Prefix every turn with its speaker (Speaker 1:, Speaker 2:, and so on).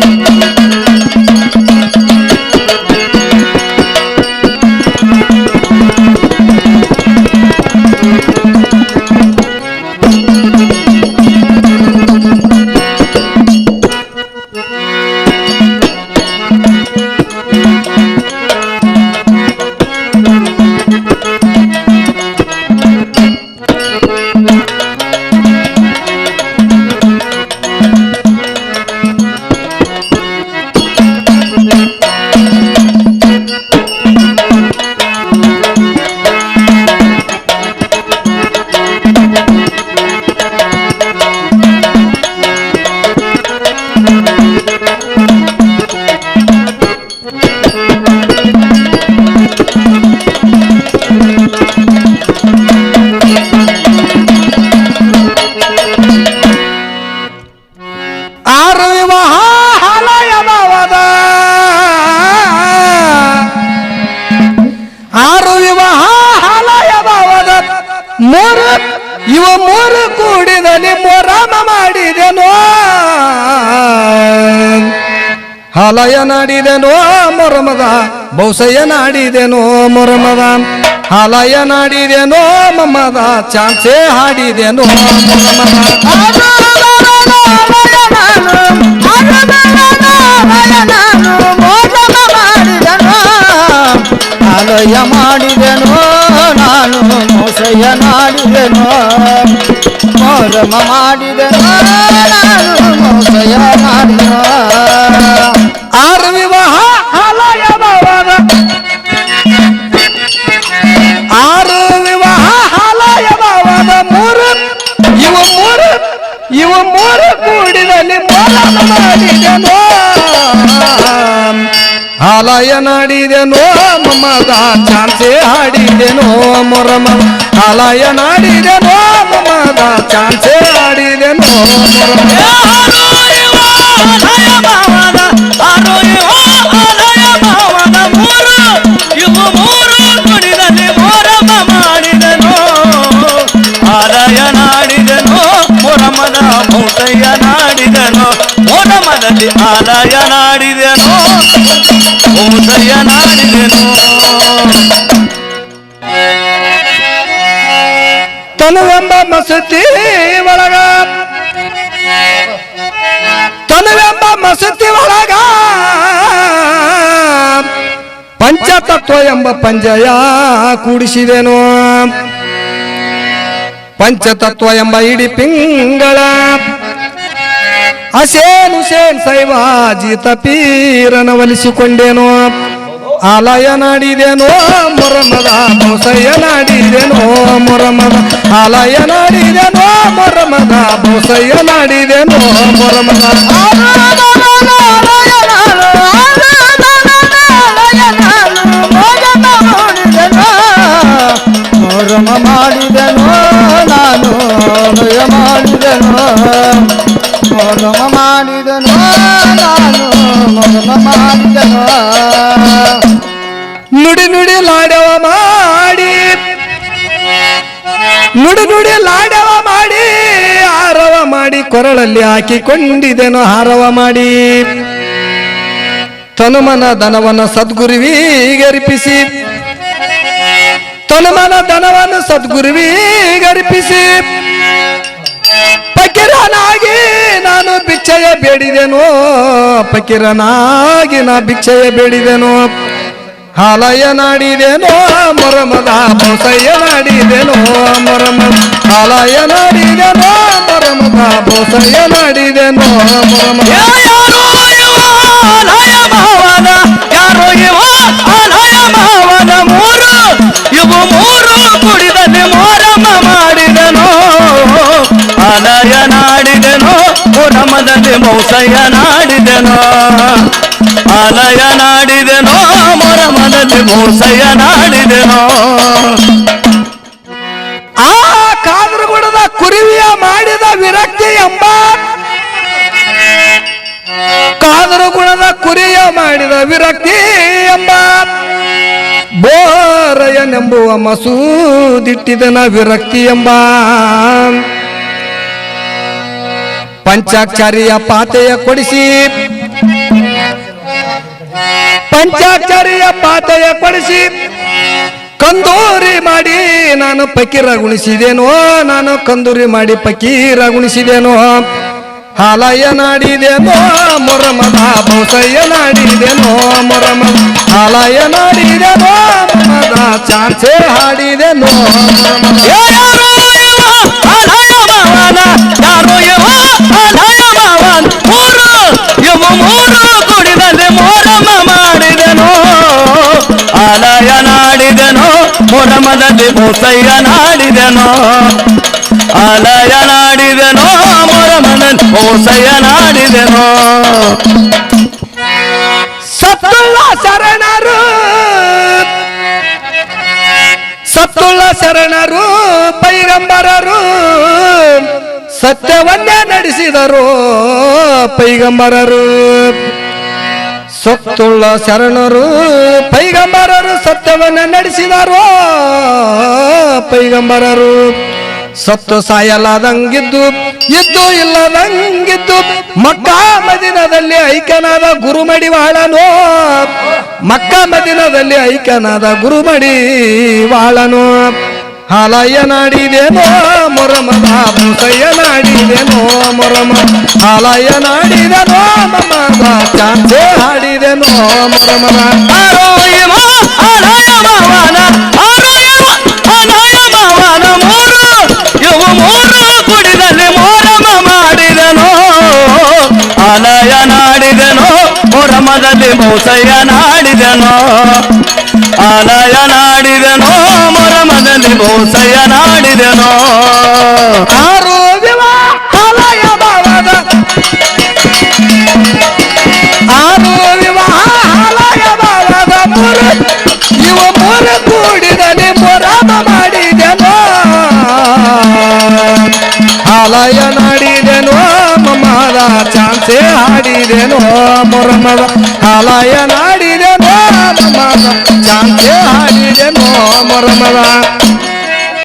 Speaker 1: Thank you. ಮೂರು, ಇವ ಮೋರ ಕೂಡಿದಲ್ಲಿ ಮೊರಾಮ ಮಾಡಿದೆನೋ. ಹಲಯ ನಾಡಿದೆನೋ ಮೊರಮದ, ಬಹುಸಯ್ಯ ನಾಡಿದೆನೋ ಮೊರಮದ. ಹಲಯ ನಾಡಿದೆನೋ ಮಮ್ಮದ ಚಾನ್ಸೆ ಹಾಡಿದೆನೋ
Speaker 2: ಹಲಯ ಮಾಡಿದೆನೋ ನಾನು ಮೋಸಯ್ಯ ನಾಡಿದೆನೋ ಮೋರಮ ಮಾಡಿದೆನೋ ನಾನು ಮೋಸಯ್ಯ ಮಾಡಿದೆನೋ
Speaker 1: ಆರು ವಿವಾಹ ಹಲಯದವದ ಆರು ವಿವಾಹ ಹಲಯದವದ ಮೂರು ಇವ ಮೂರು ಇವ ಮೂರು ಕೂಡಿದಲ್ಲಿ ಮೊರಮ ಮಾಡಿದೆನೋ ಹಾಲಯ ನಾಡಿದೆನೋ ಮಮ್ಮದ ಚಾನ್ಸೆ ಹಾಡಿದೆನೋ ಮೊರಮ ಹಾಲಯ ನಾಡಿದೆನೋ ಮಮ್ಮದ ಚಾನ್ಸೆ ಹಾಡಿದೆನೋ ಮೊರಮ
Speaker 2: ಆಲಯ ಮೌಸಯ್ಯ ನಾಡಿದನು
Speaker 1: ತನುವೆಂಬ ಮಸತಿ ಒಳಗ. ತನುವೆಂಬ ಮಸತಿ ಒಳಗ. ಪಂಚತತ್ವ ಎಂಬ ಪಂಜಯ ಕೂಡಿಸಿದೆನು. ಪಂಚತತ್ವ ಎಂಬ ಇಡಿ ಪಿಂಗಳ. ಅಸೇನು ಸೇನ್ ಸೈವಾಜಿತ ಪೀರನ ಒಲಿಸಿಕೊಂಡೇನೋ. ಆಲಯ ನಾಡಿದೇನೋ, ಮೊರಮದ ಬೋಸಯ್ಯ ನಾಡಿದೇನೋ, ಮೊರಮದ ಆಲಯ ನಾಡಿದೇನೋ, ಮೊರಮದ ಬೋಸಯ್ಯ ನಾಡಿದೇನೋ, ಮೊರಮದ
Speaker 2: ಮೊರಮ ಮಾಡಿದೆನೋ, ನಾನು ಮಾಡಿದನು. ಮೊರಮ ಮಾಡಿದನು, ನಾನು ಮಾಡಿದನು.
Speaker 1: ನುಡಿ ನುಡಿ ಲಾಡವ ಮಾಡಿ, ನುಡಿ ನುಡಿ ಲಾಡವ ಮಾಡಿ, ಹಾರವ ಮಾಡಿ, ಕೊರಳಲ್ಲಿ ಹಾಕಿಕೊಂಡಿದೆನು ಹಾರವ ಮಾಡಿ. ತನುಮನ ದನವನ ಸದ್ಗುರುವಿಗರ್ಪಿಸಿ, ತನುಮನ ದನವನ್ನು ಸದ್ಗುರುವಿಗರ್ಪಿಸಿ, ಪಕಿರನಾಗಿ ಭಿಕ್ಷೆಯ ಬೇಡಿದೆನು ಪಕಿರನಾಗಿನ ಭಿಕ್ಷೆಯ ಬೇಡಿದೆನು, ಹಾಲಯ ನಾಡಿದೆನೋ, ಮರಮದ ಬೋಸಯ್ಯ ನಾಡಿದೆನೋ, ಮರಮ ಹಾಲಯ ನಾಡಿದೆನೋ, ಮರಮದ ಬೋಸಯ್ಯ ನಾಡಿದೆನೋ ಮೊರಮದ
Speaker 2: ಮೌಸಯ್ಯ ನಾಡಿದೆನೋ ಆಲಯ ನಾಡಿದೆನೋ ಮೊರ ಮನದಲ್ಲಿ ಮೌಸಯ್ಯ ನಾಡಿದೆನೋ
Speaker 1: ಆ ಕಾದ್ರಗುಡದ ಕುರಿವಿಯ ಮಾಡಿದ ವಿರಕ್ತಿ ಎಂಬ ಕಾದರಗುಣದ ಕುರಿಯ ಮಾಡಿದ ವಿರಕ್ತಿ ಎಂಬ ಬೋರಯ್ಯನೆಂಬುವ ಮಸೂದಿಟ್ಟಿದನ ವಿರಕ್ತಿ ಎಂಬ ಪಂಚಾಕ್ಷರಿಯ ಪಾತೆಯ ಕೊಡಿಸಿ. ಪಂಚಾಕ್ಷರಿಯ ಪಾತೆಯ ಕೊಡಿಸಿ. ಕಂದೂರಿ ಮಾಡಿ ನಾನು ಪಕೀರ ಗುಣಿಸಿದೇನೋ, ನಾನು ಕಂದೂರಿ ಮಾಡಿ ಪಕೀರ ಗುಣಿಸಿದೇನೋ. ಹಾಲಯ್ಯ ನಾಡಿದೇನೋ, ಮೊರಮದ ಬೌಸಯ್ಯ ನಾಡಿದೇನೋ, ಮೊರಮ ಹಾಲಯ್ಯ ನಾಡಿದೇನೋ, ಮೊರಮದ ಚಾನ್ಸೆ ಹಾಡಿದೇನೋ
Speaker 2: ಆಲಯ ನಾಡಿದೆನೋ ಮೊರಮದಲ್ಲಿ ಭೂತಯ್ಯ ನಾಡಿದೆನೋ ಆಲಯ ನಾಡಿದೆನೋ ಮೊರಮದಲ್ಲಿ ಭೂಸಯ್ಯ ನಾಡಿದೆನೋ
Speaker 1: ಸತ್ತುಳ್ಳ ಶರಣರು. ಸತ್ತುಳ್ಳ ಶರಣರು, ಪೈಗಂಬರರು. ಸತ್ಯವನ್ನೇ ನಡೆಸಿದರು ಪೈಗಂಬರರು. ಸತ್ತುಳ್ಳ ಶರಣರು, ಪೈಗಂಬರರು ಸತ್ಯವನ್ನ ನಡೆಸಿದಾರೋ? ಪೈಗಂಬರರು, ಸತ್ತು ಸಾಯಲಾದಂಗಿದ್ದು, ಇದ್ದು ಇಲ್ಲದಂಗಿದ್ದು, ಮಕ್ಕ ಮದಿನದಲ್ಲಿ ಐಕ್ಯನಾದ ಗುರುಮಡಿ ವಾಳನು. ಮಕ್ಕ ಮದಿನದಲ್ಲಿ ಐಕ್ಯನಾದ ಗುರುಮಡಿ ವಾಳನು. ಹಾಲಯ್ಯ ಮೊರಮ ಮೊರಮದ ಸಯ್ಯ ನಾಡಿದೇನೋ ಮೊರಮ. ಹಾಲಯ್ಯ ನಾಡಿದೇನೋ ಮಮದ ಚಾಂಚೆ ಹಾಡಿದೆನೋ ಮೊರಮದ.
Speaker 2: ಆರೋ ಇವ ಅನಾಯ ಮಾವನ ಮಾವನ ಮೂರು. ಮೂರು ಮೋರಮ ಆಲಯ ಮೊರಮದಲ್ಲಿ ನಾಡಿದನೋ ಅಲಯ ನಾಡಿದನೋ ಮೊರಮದಲ್ಲಿ ಮೋಸಯ ನಾಡಿದನೋ
Speaker 1: ಆರು ವಿವಾಹಾಲಯ ಭಾವದ ಆರು ವಿವಾಹಾಲಯ ಭಾವದ ಮೂರು ಇವು ಮಮದ ಚಾನ್ಸೆ ಹಾಡಿದೆನೋ. ಮೊರಮದ ಹಾಲಯ ನಾಡಿದೆನೋ ಮಮದ ಚಾನ್ಸೆ ಹಾಡಿದೆನೋ ಮೊರಮದ